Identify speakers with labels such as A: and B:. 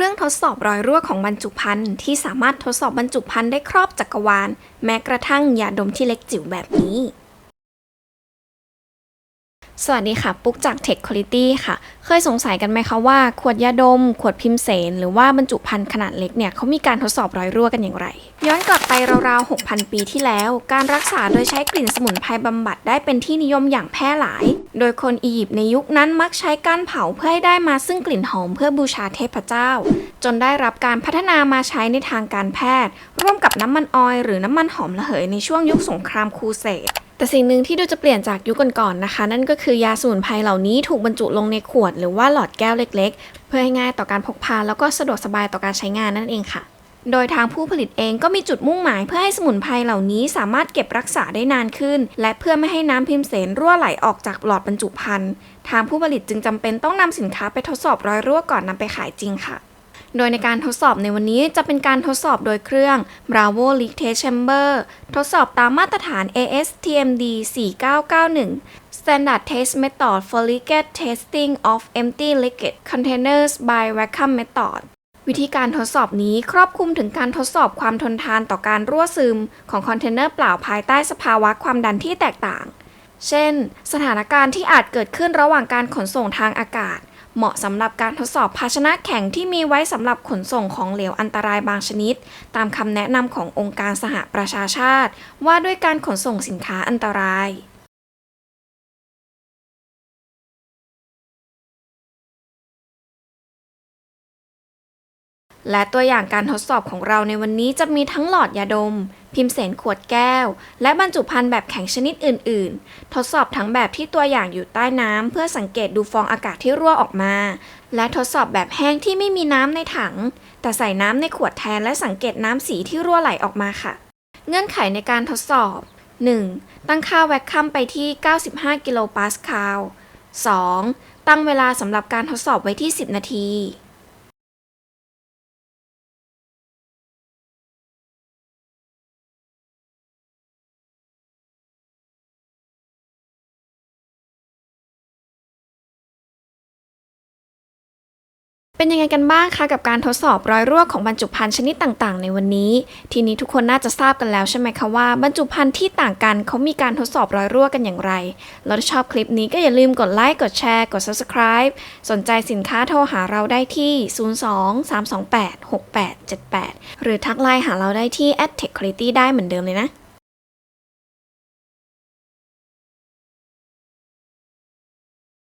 A: ครื่องทดสอบรอยรั่วของบรรจุภัณฑ์ที่สามารถทดสอบบรรจุภัณฑ์ได้ครอบจักรวาล แม้กระทั่งยาดมที่เล็กจิ๋วแบบนี้ สวัสดีค่ะ ปุ๊กจาก Tech Quality ค่ะ เคยสงสัยกันไหมคะว่า ขวดยาดม ขวดพิมพ์เสน หรือว่าบรรจุภัณฑ์ขนาดเล็กเนี่ยเขามีการทดสอบรอยรั่วกันอย่างไร ย้อนกลับไปราวๆ 6,000 ปีที่แล้ว การรักษาโดยใช้กลิ่นสมุนไพรบำบัดได้เป็นที่นิยมอย่างแพร่หลาย โดยคนอียิปต์ในยุคนั้นมักใช้การเผาเพื่อให้ได้มาซึ่งกลิ่นหอมเพื่อบูชาเทพเจ้า จนได้รับการพัฒนามาใช้ในทางการแพทย์ ร่วมกับน้ำมันออยล์หรือน้ำมันหอมระเหยในช่วงยุคสงครามครูเสด แต่สิ่งหนึ่งที่ดูจะเปลี่ยนจากยุคก่อนๆนะคะ นั่นก็คือยาสมุนไพรเหล่านี้ถูกบรรจุลงในขวด หรือว่าหลอดแก้วเล็ก ๆ เพื่อให้ง่ายต่อการพกพาแล้วก็สะดวกสบายต่อการใช้งานนั่นเองค่ะ โดยทางผู้ผลิตเองก็มีจุดมุ่งหมายเพื่อให้สมุนไพรเหล่านี้สามารถเก็บรักษาได้นานขึ้น และเพื่อไม่ให้น้ำพิมพ์เสนรั่วไหลออกจากหลอดบรรจุภัณฑ์ทางผู้ผลิตจึงจำเป็นต้องนำสินค้าไปทดสอบรอยรั่วก่อนนำไปขายจริงค่ะ โดยในการทดสอบในวันนี้จะเป็นการทดสอบโดยเครื่อง Bravo Leak Test Chamber ทดสอบตามมาตรฐาน ASTMD 4991 Standard Test Method for Leakage Testing of Empty Liquid Containers by Vacuum Method วิธีการทดสอบนี้ครอบคลุมถึงการทดสอบความทนทานต่อการรั่วซึม ของคอนเทนเนอร์เปล่าภายใต้สภาวะความดันที่แตกต่าง เช่น สถานการณ์ที่อาจเกิดขึ้นระหว่างการขนส่งทางอากาศ เหมาะสำหรับการทดสอบภาชนะแข็งที่มีไว้สำหรับขนส่งของเหลวอันตรายบางชนิด ตามคำแนะนำขององค์การสหประชาชาติ ว่าด้วยการขนส่งสินค้าอันตรายและตัวอย่างการทดสอบของเราในวันนี้จะมีทั้งหลอดยาดม พิมพ์เสนขวดแก้ว และบรรจุภัณฑ์แบบแข็งชนิดอื่น ๆ ทดสอบทั้งแบบที่ตัวอย่างอยู่ใต้น้ำเพื่อสังเกตดูฟองอากาศที่รั่วออกมา และทดสอบแบบแห้งที่ไม่มีน้ำในถัง แต่ใส่น้ำในขวดแทนและสังเกตน้ำสีที่รั่วไหลออกมาค่ะ เงื่อนไขในการทดสอบ 1. ตั้งค่าแวคคัมไปที่ 95 กิโลปาสคาล 2. ตั้งเวลาสำหรับการทดสอบไว้ที่ 10 นาที เป็นยังไงกันบ้างคะกับการทดสอบรอยรั่วของบรรจุภัณฑ์ชนิดต่างๆ ในวันนี้ ทีนี้ทุกคนน่าจะทราบกันแล้วใช่ไหมคะว่าบรรจุภัณฑ์ที่ต่างกันเขามีการทดสอบรอยรั่วกันอย่างไรแล้วถ้าชอบคลิปนี้ก็อย่าลืมกดไลค์กดแชร์ กด subscribe สนใจสินค้าโทรหาเราได้ที่ 02 328 6878 หรือทักไลน์หาเราได้ที่ at techquality ได้เหมือนเดิมเลยนะ